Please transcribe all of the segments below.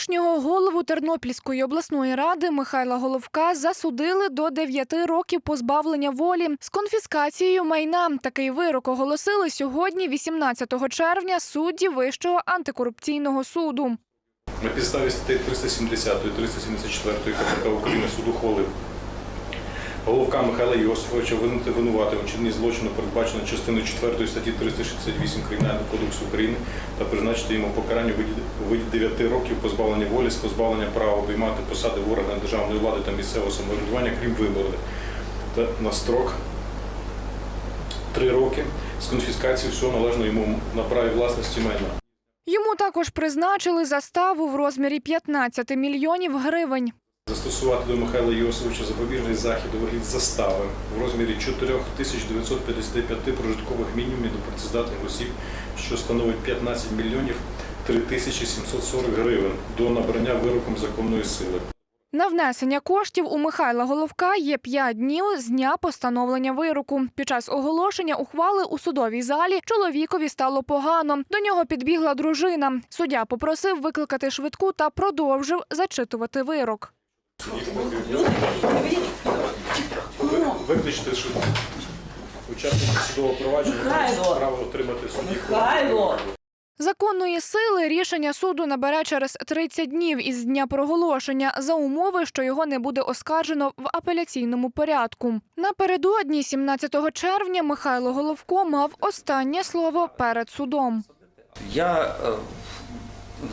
Колишнього голову Тернопільської обласної ради Михайла Головка засудили до 9 років позбавлення волі з конфіскацією майна. Такий вирок оголосили сьогодні, 18 червня, судді Вищого антикорупційного суду. На підставі статей 370 374 КПК України суд ухвалив Головка Михайла Йосифовича визнати винуватим чинні злочину, передбачено частиною 4 статті 368 Кримінального кодексу України та призначити йому покарання виді 9 років позбавлення волі з позбавлення права обіймати посади в органах державної влади та місцевого самоврядування, крім виборів, та на строк 3 роки з конфіскацією всього належного йому на праві власності майна. Йому також призначили заставу в розмірі 15 мільйонів гривень. Застосувати до Михайла Йосовича запобіжний захід у вигляді застави в розмірі 4955 прожиткових мінімумів до працездатних осіб, що становить 15 мільйонів 3740 гривень до набрання вироком законної сили. На внесення коштів у Михайла Головка є 5 днів з дня постановлення вироку. Під час оголошення ухвали у судовій залі чоловікові стало погано. До нього підбігла дружина. Суддя попросив викликати швидку та продовжив зачитувати вирок. Виключити, що учасники судового провадження мають право отримати судді. Михайло! Законної сили рішення суду набере через 30 днів із дня проголошення за умови, що його не буде оскаржено в апеляційному порядку. Напередодні, 17 червня, Михайло Головко мав останнє слово перед судом. Я е,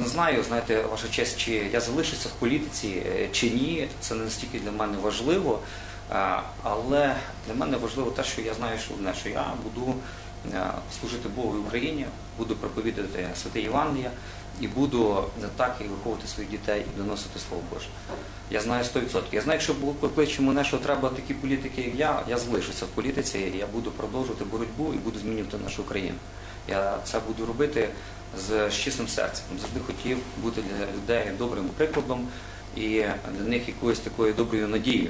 не знаю, знаєте, ваша честь, чи я залишуся в політиці е, чи ні. Це не настільки для мене важливо. Е, Але для мене важливо те, що я знаю, що одне, що я буду е, служити Богу і Україні, буду проповідати святе Євангелія і буду так і виховувати своїх дітей і доносити Слово Боже. Я знаю 100%. Я знаю, якщо покличе мене, що треба такі політики, як я, я залишуся в політиці, я буду продовжувати боротьбу і буду змінювати нашу країну. Я це буду робити з чистим серцем. Завжди хотів бути для людей добрим прикладом і для них якоюсь такою доброю надією.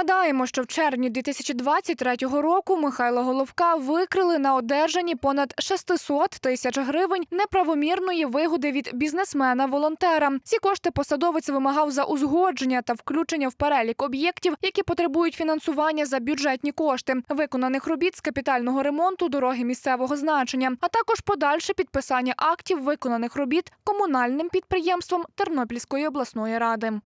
Нагадаємо, що в червні 2023 року Михайла Головка викрили на одержанні понад 600 тисяч гривень неправомірної вигоди від бізнесмена-волонтера. Ці кошти посадовець вимагав за узгодження та включення в перелік об'єктів, які потребують фінансування за бюджетні кошти, виконаних робіт з капітального ремонту дороги місцевого значення, а також подальше підписання актів виконаних робіт комунальним підприємством Тернопільської обласної ради. –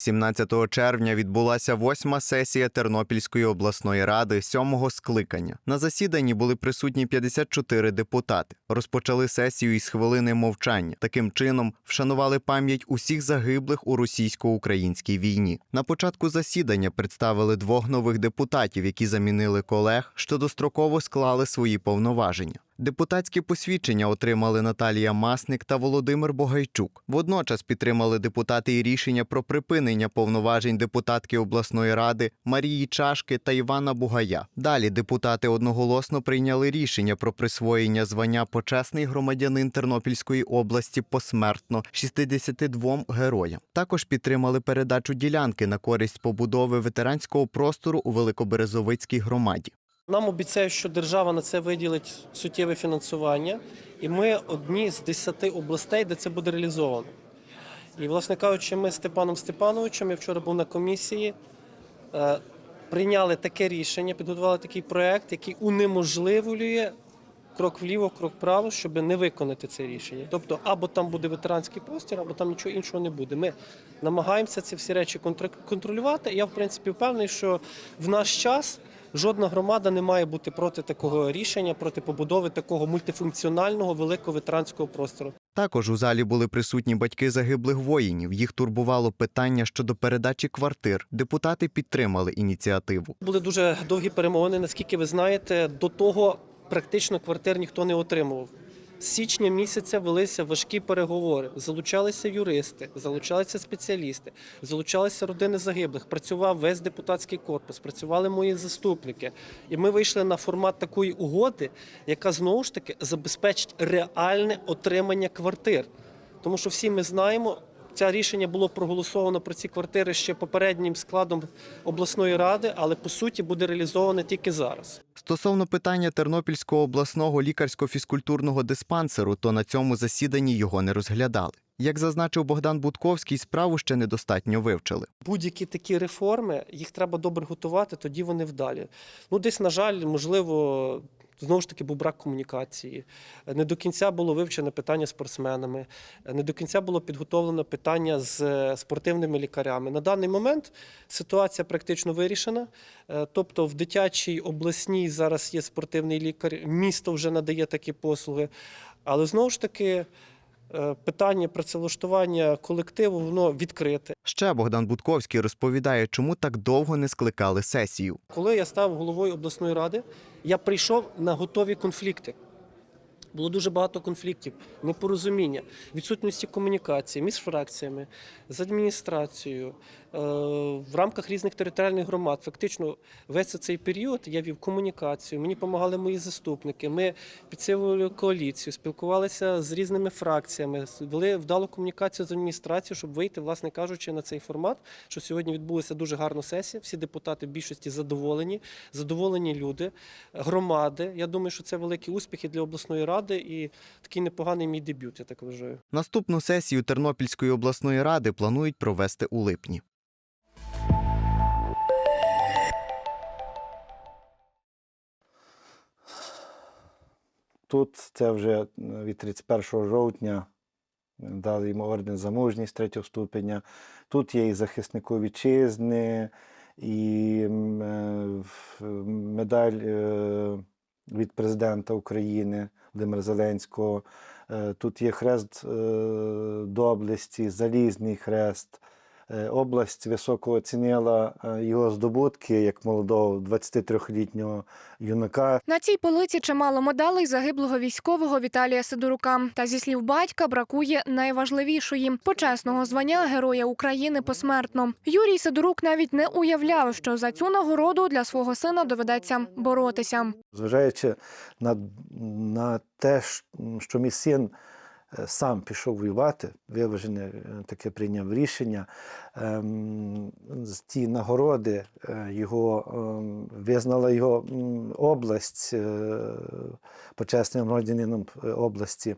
17 червня відбулася восьма сесія Тернопільської обласної ради сьомого скликання. На засіданні були присутні 54 депутати. Розпочали сесію із хвилини мовчання. Таким чином вшанували пам'ять усіх загиблих у російсько-українській війні. На початку засідання представили двох нових депутатів, які замінили колег, що достроково склали свої повноваження. Депутатські посвідчення отримали Наталія Масник та Володимир Богайчук. Водночас підтримали депутати і рішення про припинення повноважень депутатки обласної ради Марії Чашки та Івана Бугая. Далі депутати одноголосно прийняли рішення про присвоєння звання почесний громадянин Тернопільської області посмертно 62 героям. Також підтримали передачу ділянки на користь побудови ветеранського простору у Великоберезовицькій громаді. Нам обіцяють, що держава на це виділить суттєве фінансування, і ми одні з 10 областей, де це буде реалізовано. І, власне кажучи, ми з Степаном Степановичем, я вчора був на комісії, е, прийняли таке рішення, підготували такий проект, який унеможливлює крок вліво, крок вправо, щоб не виконати це рішення. Тобто, або там буде ветеранський простір, або там нічого іншого не буде. Ми намагаємося ці всі речі контролювати. Я, в принципі, впевнений, що в наш час жодна громада не має бути проти такого рішення, проти побудови такого мультифункціонального великого ветеранського простору. Також у залі були присутні батьки загиблих воїнів. Їх турбувало питання щодо передачі квартир. Депутати підтримали ініціативу. Були дуже довгі перемовини. Наскільки ви знаєте, до того практично квартир ніхто не отримував. З січня місяця велися важкі переговори. Залучалися юристи, залучалися спеціалісти, залучалися родини загиблих. Працював весь депутатський корпус, працювали мої заступники. І ми вийшли на формат такої угоди, яка знову ж таки забезпечить реальне отримання квартир. Тому що всі ми знаємо, це рішення було проголосовано про ці квартири ще попереднім складом обласної ради, але по суті буде реалізоване тільки зараз. Стосовно питання Тернопільського обласного лікарсько-фізкультурного диспансеру, то на цьому засіданні його не розглядали. Як зазначив Богдан Будковський, справу ще недостатньо вивчили. Будь-які такі реформи, їх треба добре готувати, тоді вони вдалі. Ну, десь, на жаль, можливо, знову ж таки був брак комунікації. Не до кінця було вивчене питання спортсменами, не до кінця було підготовлено питання з е, спортивними лікарями. На даний момент ситуація практично вирішена. Е, Тобто, в дитячій обласній зараз є спортивний лікар, місто вже надає такі послуги. Але знову ж таки. Е, Питання працевлаштування колективу воно відкрите. Ще Богдан Будковський розповідає, чому так довго не скликали сесію. Коли я став головою обласної ради, я прийшов на готові конфлікти. Було дуже багато конфліктів, непорозуміння, відсутності комунікації між фракціями, з адміністрацією, в рамках різних територіальних громад. Фактично, весь цей період я вів комунікацію, мені допомагали мої заступники. Ми підсилювали коаліцію, спілкувалися з різними фракціями, вели вдалу комунікацію з адміністрацією, щоб вийти, власне кажучи, на цей формат. Що сьогодні відбулася дуже гарна сесія. Всі депутати в більшості задоволені, задоволені люди, громади. Я думаю, що це великі успіхи для обласної ради і такий непоганий мій дебют, я так вважаю. Наступну сесію Тернопільської обласної ради планують провести у липні. Тут це вже від 31 жовтня дали йому орден за мужність третього ступеня. Тут є і захиснику вітчизни, і е, медаль е, від президента України Володимира Зеленського. Е, Тут є хрест е, доблесті, залізний хрест. Е, Область високо оцінила е, його здобутки як молодого 23-літнього юнака. На цій полиці чимало медалей загиблого військового Віталія Сидорука. Та зі слів батька бракує найважливішої почесного звання Героя України посмертно. Юрій Сидорук навіть не уявляв, що за цю нагороду для свого сина доведеться боротися. Зважаючи на, на те, що мій син сам пішов воювати, виважене е, таке прийняв рішення. ем, Ті нагороди е, його ем, визнала його область е, почесним громадянином е, області.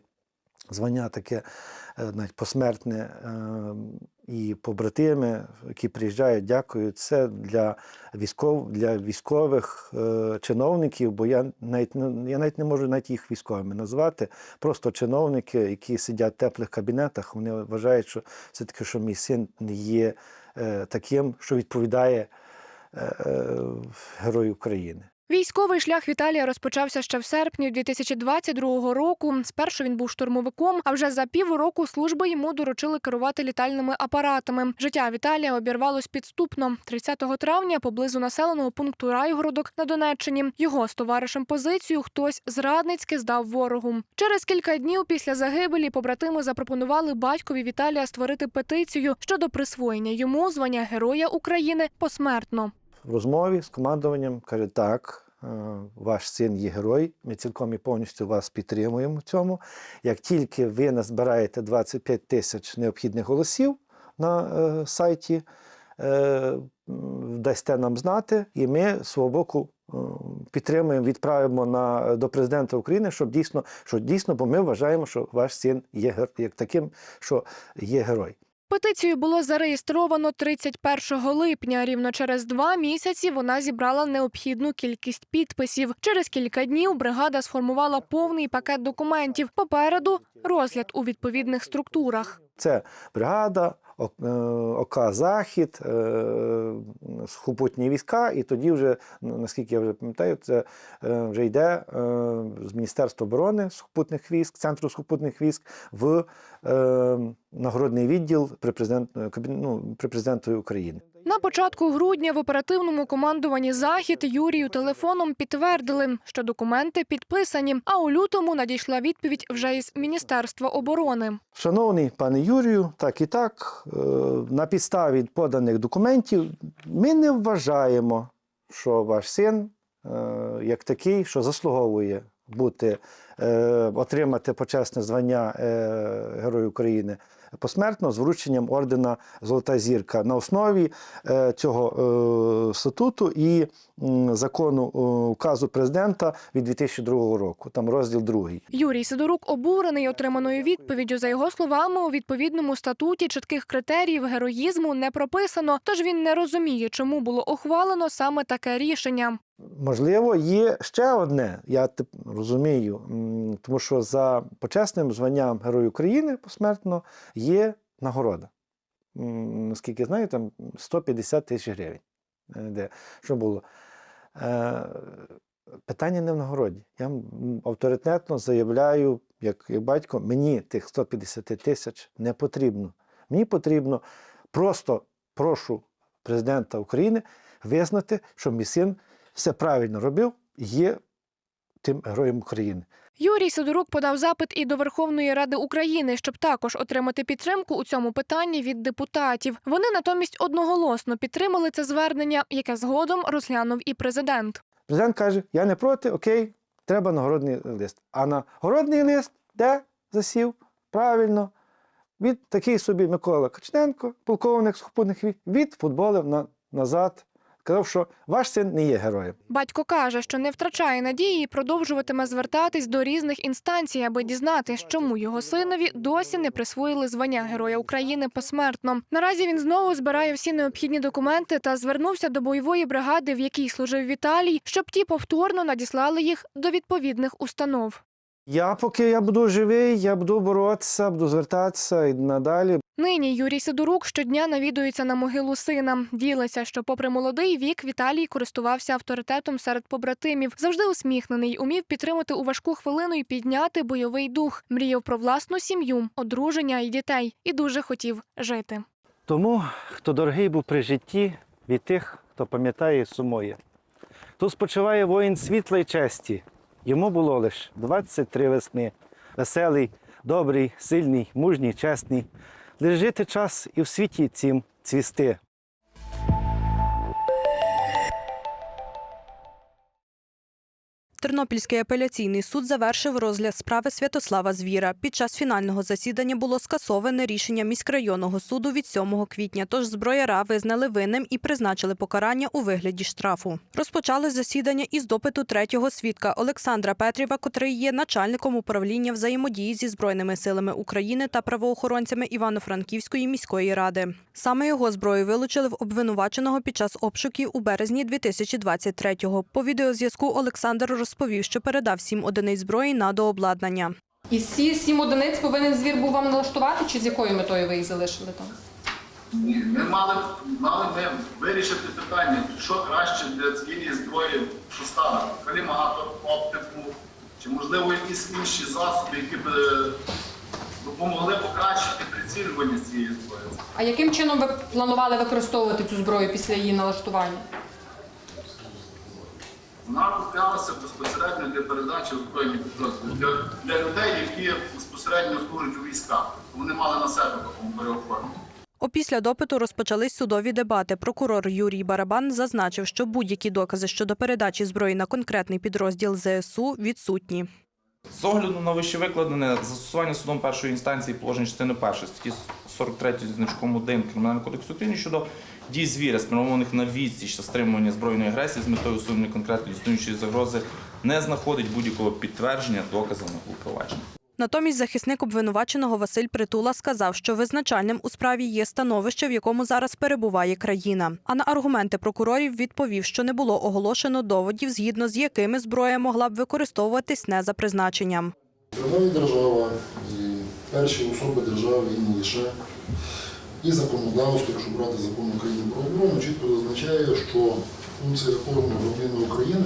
Звання таке е, навіть посмертне ем, і побратими, які приїжджають, дякують. Це для військов, для військових е, чиновників, бо я навіть я навіть не можу навіть їх військовими назвати. Просто чиновники, які сидять в теплих кабінетах, вони вважають, що все таки, що мій син не є е, таким, що відповідає е, е, Герою України. Військовий шлях Віталія розпочався ще в серпні 2022 року. Спершу він був штурмовиком, а вже за півроку служби йому доручили керувати літальними апаратами. Життя Віталія обірвалось підступно. 30 травня поблизу населеного пункту Райгородок на Донеччині його з товаришем позицію хтось зрадницьки здав ворогу. Через кілька днів після загибелі побратими запропонували батькові Віталія створити петицію щодо присвоєння йому звання Героя України посмертно. В розмові з командуванням каже: так, е, ваш син є герой, ми цілком і повністю вас підтримуємо в цьому. Як тільки ви назбираєте 25 тисяч необхідних голосів на е, сайті, е, дасте нам знати, і ми свого боку. Підтримуємо, відправимо на до президента України, щоб дійсно, що дійсно, бо ми вважаємо, що ваш син є як таким, що є герой. Петицію було зареєстровано 31 липня. Рівно через два місяці вона зібрала необхідну кількість підписів. Через кілька днів бригада сформувала повний пакет документів. Попереду розгляд у відповідних структурах. Це бригада, ОК Захід, е, сухопутні війська, і тоді вже, ну, наскільки я вже пам'ятаю, це е, вже йде е, з Міністерства оборони сухопутних військ, Центру сухопутних військ в е, нагородний відділ при, президент, е, ну, при президентові України. На початку грудня в оперативному командуванні захід Юрію телефоном підтвердили, що документи підписані. А у лютому надійшла відповідь вже із Міністерства оборони. Шановний пане Юрію, так і так, е, на підставі поданих документів ми не вважаємо, що ваш син е, як такий, що заслуговує бути, е, отримати почесне звання Герой України посмертно з врученням ордена Золота зірка на основі е, цього е, статуту і закону е, указу президента від 2002 року. Там розділ другий. Юрій Сидорук обурений отриманою відповіддю. За його словами, у відповідному статуті чітких критеріїв героїзму не прописано, тож він не розуміє, чому було ухвалено саме таке рішення. Можливо, є ще одне, я розумію, тому що за почесним званням Герой України посмертно є нагорода. Наскільки знаю, там 150 тисяч гривень. Е, Де, що було? Е, питання не в нагороді. Я авторитетно заявляю, як, як батько, мені тих 150 тисяч не потрібно. Мені потрібно просто прошу президента України визнати, що мій син все правильно робив, є тим героєм України. Юрій Сидорук подав запит і до Верховної Ради України, щоб також отримати підтримку у цьому питанні від депутатів. Вони натомість одноголосно підтримали це звернення, яке згодом розглянув і президент. Президент каже: Я не проти, окей, треба нагородний лист. А нагородний лист де засів? Правильно. Від такий собі Микола Кочненко, полковник сухопутних військ, відфутболив на, назад. Сказав, що ваш син не є героєм. Батько каже, що не втрачає надії і продовжуватиме звертатись до різних інстанцій, аби дізнатись, чому його синові досі не присвоїли звання Героя України посмертно. Наразі він знову збирає всі необхідні документи та звернувся до бойової бригади, в якій служив Віталій, щоб ті повторно надіслали їх до відповідних установ. Я, поки я буду живий, я буду боротися, буду звертатися і надалі. Нині Юрій Сидорук щодня навідується на могилу сина. Ділиться, що, попри молодий вік, Віталій користувався авторитетом серед побратимів. Завжди усміхнений, умів підтримати у важку хвилину і підняти бойовий дух. Мріяв про власну сім'ю, одруження і дітей, і дуже хотів жити. Тому, хто дорогий був при житті, від тих, хто пам'ятає і сумує. Тут спочиває воїн світла й честі. Йому було лише 23 весни. Веселий, добрий, сильний, мужній, чесний. Лежити жити час і в світі цім цвісти. Тернопільський апеляційний суд завершив розгляд справи Святослава Звіра. Під час фінального засідання було скасоване рішення міськрайонного суду від 7 квітня. Тож зброяра визнали винним і призначили покарання у вигляді штрафу. Розпочали засідання із допиту третього свідка Олександра Петрєва, котрий є начальником управління взаємодії зі збройними силами України та правоохоронцями Івано-Франківської міської ради. Саме його зброю вилучили в обвинуваченого під час обшуків у березні 2023-го. По відеозв'язку Олександр розповів, що передав сім одиниць зброї на дообладнання. І ці сім одиниць повинен звір був вам налаштувати, чи з якою метою ви їх залишили там? Ні, ми мали, мали ми вирішити питання, що краще для цієї зброї поставити. Каліматор, оптику, чи можливо якісь інші засоби, які б е, допомогли покращити прицілювання цієї зброї. А яким чином ви планували використовувати цю зброю після її налаштування? Вона куплялася безпосередньо для передачі озброєння підрозділи для, для людей, які безпосередньо служать у військах. Вони мали на себе такому переоформлення. Опісля допиту розпочались судові дебати. Прокурор Юрій Барабан зазначив, що будь-які докази щодо передачі зброї на конкретний підрозділ ЗСУ відсутні. З огляду на вище викладене застосування судом першої інстанції положень частини першої статті 43 зі значком 1 Кримінального кодексу України щодо дій звіря, спрямованих на відсіч та стримування збройної агресії з метою усунення конкретної існуючої загрози, не знаходить будь-якого підтвердження доказами у провадженні. Натомість захисник обвинуваченого Василь Притула сказав, що визначальним у справі є становище, в якому зараз перебуває країна. А на аргументи прокурорів відповів, що не було оголошено доводів, згідно з якими зброя могла б використовуватись не за призначенням. Держава держава, і перші особи держави і не лише. І законодавство, якщо брати закон України про оборону, чітко зазначає, що функція кожного громадянина України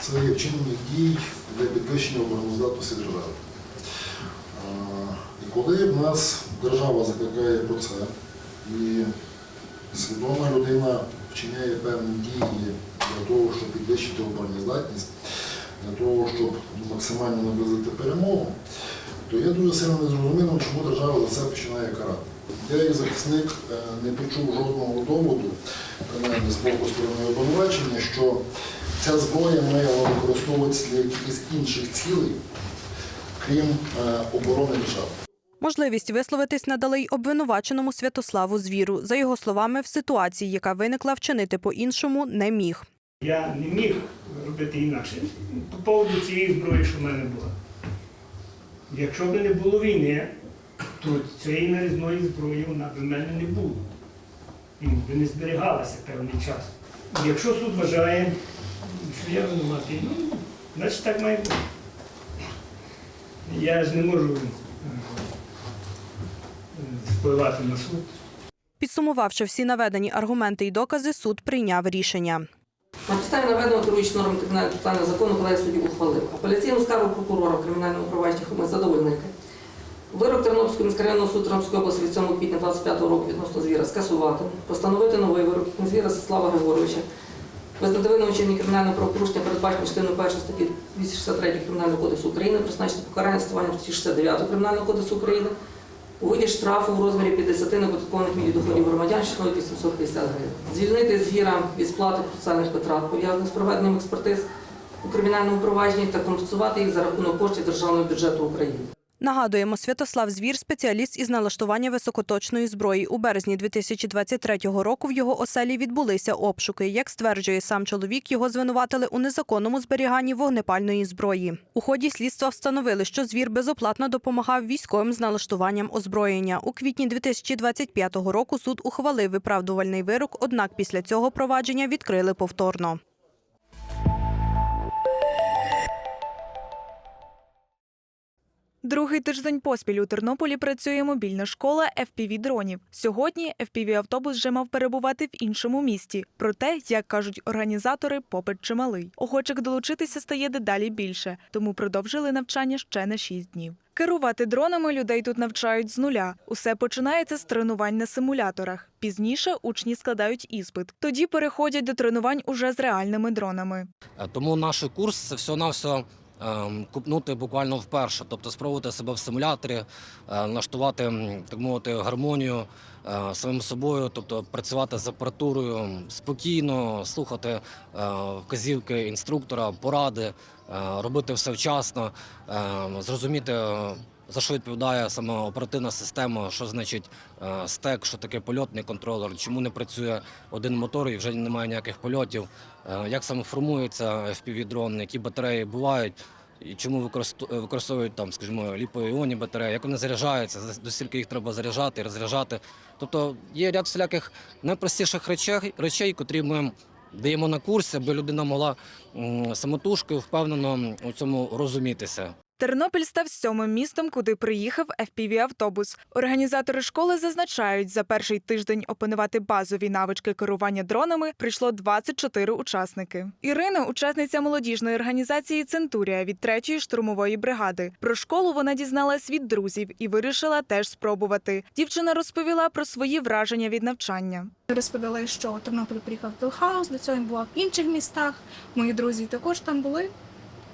це є вчинення дій для підвищення обороноздатності держави. І коли в нас держава закликає про це, і свідома людина вчиняє певні дії для того, щоб підвищити обороноздатність, для того, щоб максимально наблизити перемогу, то є дуже сильно незрозумілим, чому держава за це починає карати. Я як захисник е, не почув жодного доводу, принаймні з боку сторони обвинувачення, що ця зброя має використовуватися для якихось інших цілей, крім е, оборони держави. Можливість висловитись надали й обвинуваченому Святославу Звіру. За його словами, в ситуації, яка виникла, вчинити по-іншому не міг. Я не міг робити інакше. По поводу цієї зброї, що в мене була. Якщо б не було війни, то цієї нарізної зброї вона б в мене не було. І би не зберігалася певний час. Якщо суд вважає, що я винуватий, ну, значить так має бути. Я ж не можу е, впливати на суд. Підсумувавши всі наведені аргументи і докази, суд прийняв рішення. На підставі наведеного керуючи норм кримінального процесуального закону колегія суддів ухвалив. Апеляційну скаргу прокурора в кримінальному провадженні ми задовольнити. Вирок Тернопільського міськрайонного суду Тернопільської області від 7 квітня 25 року відносно звіра скасувати, постановити новий вирок звіра Слава Григоровича, визнати винним кримінального правопорушення, передбачено частиною 1 статті 263 Кримінального кодексу України, призначити покарання стосування статті 69 Кримінального кодексу України у виді штрафу в розмірі 50 неподаткованих мінімумів доходів громадян, що становить 850 гривень. Звільнити звіра від сплати процесуальних витрат, пов'язаних з проведенням експертиз у кримінальному провадженні та компенсувати їх за рахунок коштів державного бюджету України. Нагадуємо, Святослав Звір – спеціаліст із налаштування високоточної зброї. У березні 2023 року в його оселі відбулися обшуки. Як стверджує сам чоловік, його звинуватили у незаконному зберіганні вогнепальної зброї. У ході слідства встановили, що звір безоплатно допомагав військовим з налаштуванням озброєння. У квітні 2025 року суд ухвалив виправдувальний вирок, однак після цього провадження відкрили повторно. Другий тиждень поспіль у Тернополі працює мобільна школа FPV-дронів. Сьогодні FPV-автобус вже мав перебувати в іншому місті. Проте, як кажуть організатори, попит чималий. Охочих долучитися стає дедалі більше, тому продовжили навчання ще на 6 днів. Керувати дронами людей тут навчають з нуля. Усе починається з тренувань на симуляторах. Пізніше учні складають іспит. Тоді переходять до тренувань уже з реальними дронами. Е, Тому наш курс все на все купнути буквально вперше, тобто спробувати себе в симуляторі, е, налаштувати, так мовити, гармонію е, самим собою, тобто працювати з апаратурою спокійно, слухати е, вказівки інструктора, поради, робити все вчасно, зрозуміти. За що відповідає саме оперативна система, що значить е, стек, що таке польотний контролер, чому не працює один мотор і вже немає ніяких польотів, е, як саме формується FPV-дрон, які батареї бувають, і чому використовують там, скажімо, ліпо-іонні батареї, як вони заряджаються, до скільки їх треба заряджати і розряджати. Тобто є ряд всіляких найпростіших речей, речей, котрі ми даємо на курсі, аби людина могла м, самотужки впевнено у цьому розумітися. Тернопіль став сьомим містом, куди приїхав FPV-автобус. Організатори школи зазначають, за перший тиждень опанувати базові навички керування дронами прийшло 24 учасники. Ірина, учасниця молодіжної організації Центурія від 3-ї штурмової бригади. Про школу вона дізналась від друзів і вирішила теж спробувати. Дівчина розповіла про свої враження від навчання. Розповіли, що Тернопіль приїхав в Хаус, до цього він був в інших містах. Мої друзі також там були.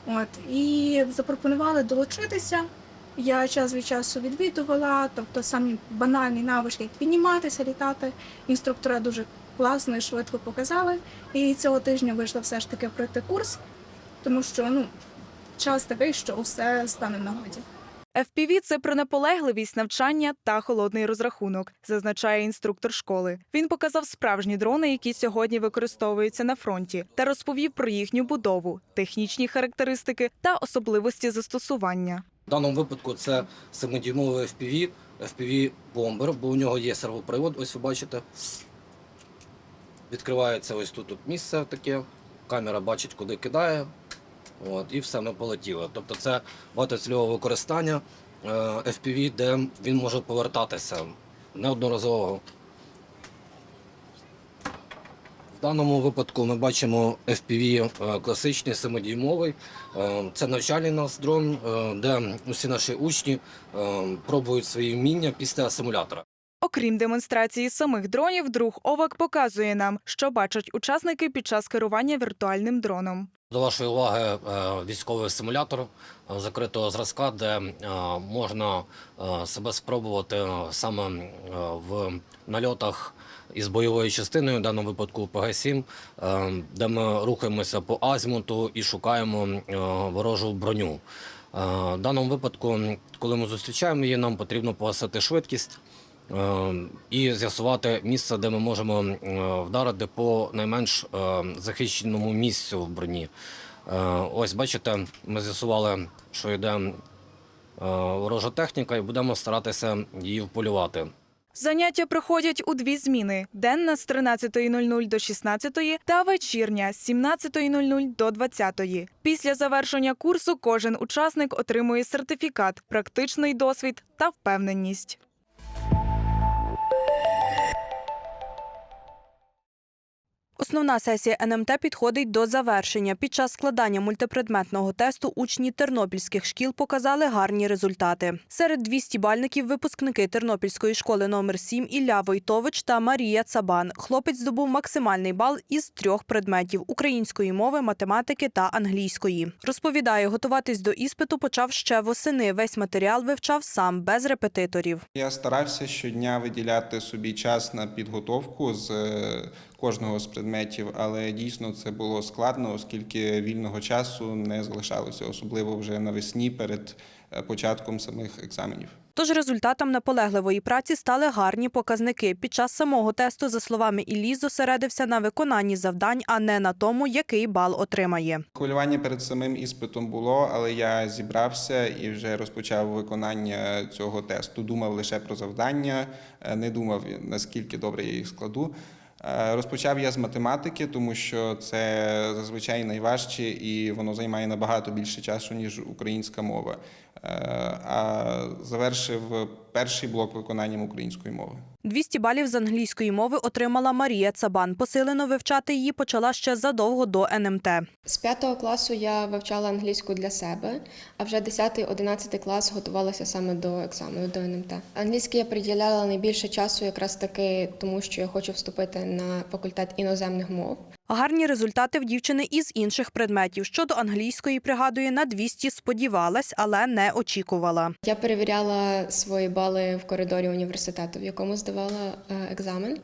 От і запропонували долучитися. Я час від часу відвідувала, тобто самі банальні навички, як підніматися, літати. Інструктора дуже класно і швидко показали. І цього тижня вийшла все ж таки пройти курс, тому що ну час такий, що все стане в нагоді. FPV – це про наполегливість навчання та холодний розрахунок, зазначає інструктор школи. Він показав справжні дрони, які сьогодні використовуються на фронті, та розповів про їхню будову, технічні характеристики та особливості застосування. В даному випадку це 7-дюймовий FPV, FPV бомбер, бо у нього є сервопривод, ось ви бачите. Відкривається ось тут, тут місце таке, камера бачить, куди кидає. От, і все, ми полетіли. Тобто це багатоцільове використання е, FPV, де він може повертатися неодноразово. В даному випадку ми бачимо FPV е, класичний 7-дюймовий. Е, Це навчальний нас дрон, де усі наші учні пробують свої вміння після симулятора. Окрім демонстрації самих дронів, друг Овак показує нам, що бачать учасники під час керування віртуальним дроном. До вашої уваги е, військовий симулятор е, закритого зразка, де е, можна себе спробувати саме в нальотах із бойовою частиною, в даному випадку ПГ-7, е, де ми рухаємося по азімуту і шукаємо ворожу броню. В даному випадку, коли ми зустрічаємо її, нам потрібно погасити швидкість і з'ясувати місце, де ми можемо е, вдарити по найменш е, захищеному місцю в броні. Е, Ось бачите, ми з'ясували, що йде ворожа техніка, і будемо старатися її вполювати. Заняття проходять у дві зміни: денна з 13.00 до 16.00 та вечірня з 17.00 до 20.00. Після завершення курсу кожен учасник отримує сертифікат, практичний досвід та впевненість. Основна сесія НМТ підходить до завершення. Під час складання мультипредметного тесту учні тернопільських шкіл показали гарні результати. Серед 200 бальників випускники Тернопільської школи номер 7 Ілля Войтович та Марія Цабан. Хлопець здобув максимальний бал із трьох предметів української мови, математики та англійської. Розповідає, готуватись до іспиту почав ще восени. Весь матеріал вивчав сам без репетиторів. Я старався щодня виділяти собі час на підготовку з е, кожного з предметів, але дійсно це було складно, оскільки вільного часу не залишалося, особливо вже навесні перед е, початком самих екзаменів. Тож результатом наполегливої праці стали гарні показники. Під час самого тесту, за словами Іллі, зосередився на виконанні завдань, а не на тому, який бал отримає. Хвилювання перед самим іспитом було, але я зібрався і вже розпочав виконання цього тесту. Думав лише про завдання, е, не думав наскільки добре я їх складу. Е, Розпочав я з математики, тому що це зазвичай найважче і воно займає набагато більше часу, ніж українська мова. Е, А завершив перший блок виконанням української мови. 200 балів з англійської мови отримала Марія Цабан. Посилено вивчати її почала ще задовго до НМТ. З п'ятого класу я вивчала англійську для себе, а вже 10-11 клас готувалася саме до екзамену, до НМТ. Англійський я приділяла найбільше часу якраз таки тому, що я хочу вступити на факультет іноземних мов. Гарні результати в дівчини із інших предметів. Щодо англійської, пригадує, на 200 сподівалась, але не очікувала. Я перевіряла свої бали в коридорі університету, в якому здавала е, екзамен.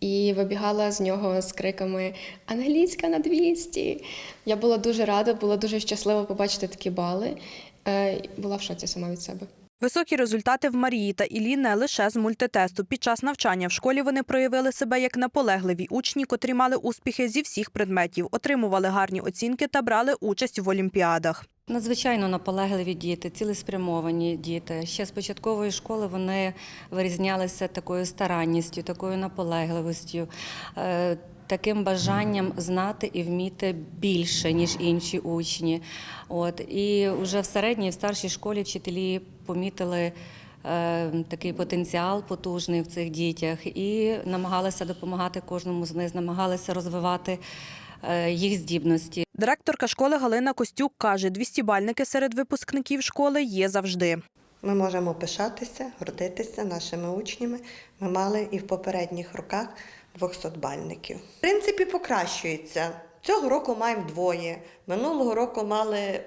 І вибігала з нього з криками Англійська на 200. Я була дуже рада, була дуже щаслива побачити такі бали. Е, Була в шоці сама від себе. Високі результати в Марії та Іллі не лише з мультитесту. Під час навчання в школі вони проявили себе як наполегливі учні, котрі мали успіхи зі всіх предметів, отримували гарні оцінки та брали участь в олімпіадах. Надзвичайно наполегливі діти, цілеспрямовані діти. Ще з початкової школи вони вирізнялися такою старанністю, такою наполегливістю, е, таким бажанням знати і вміти більше, ніж інші учні. От і вже в середній, і в старшій школі вчителі помітили. е, Такий потенціал потужний в цих дітях, і намагалися допомагати кожному з них, намагалися розвивати е, їх здібності. Директорка школи Галина Костюк каже, 200 бальники серед випускників школи є завжди. Ми можемо пишатися, гордитися нашими учнями. Ми мали і в попередніх роках 200 бальників. В принципі, покращується. Цього року маємо двоє. Минулого року мали е,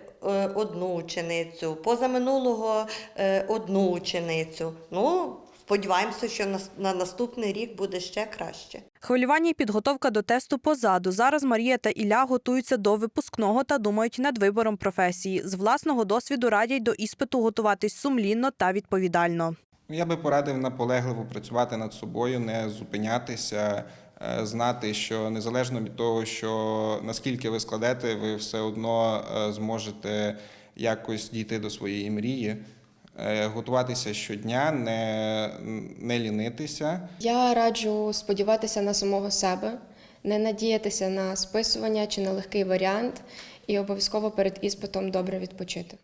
одну ученицю, позаминулого е, одну ученицю. Ну, сподіваємося, що на наступний рік буде ще краще. Хвилювання і підготовка до тесту позаду. Зараз Марія та Ілля готуються до випускного та думають над вибором професії. З власного досвіду радять до іспиту готуватись сумлінно та відповідально. Я би порадив наполегливо працювати над собою, не зупинятися, е, знати, що незалежно від того, що наскільки ви складете, ви все одно е, зможете якось дійти до своєї мрії. Е, Готуватися щодня, не, не лінитися. Я раджу сподіватися на самого себе, не надіятися на списування чи на легкий варіант, і обов'язково перед іспитом добре відпочити.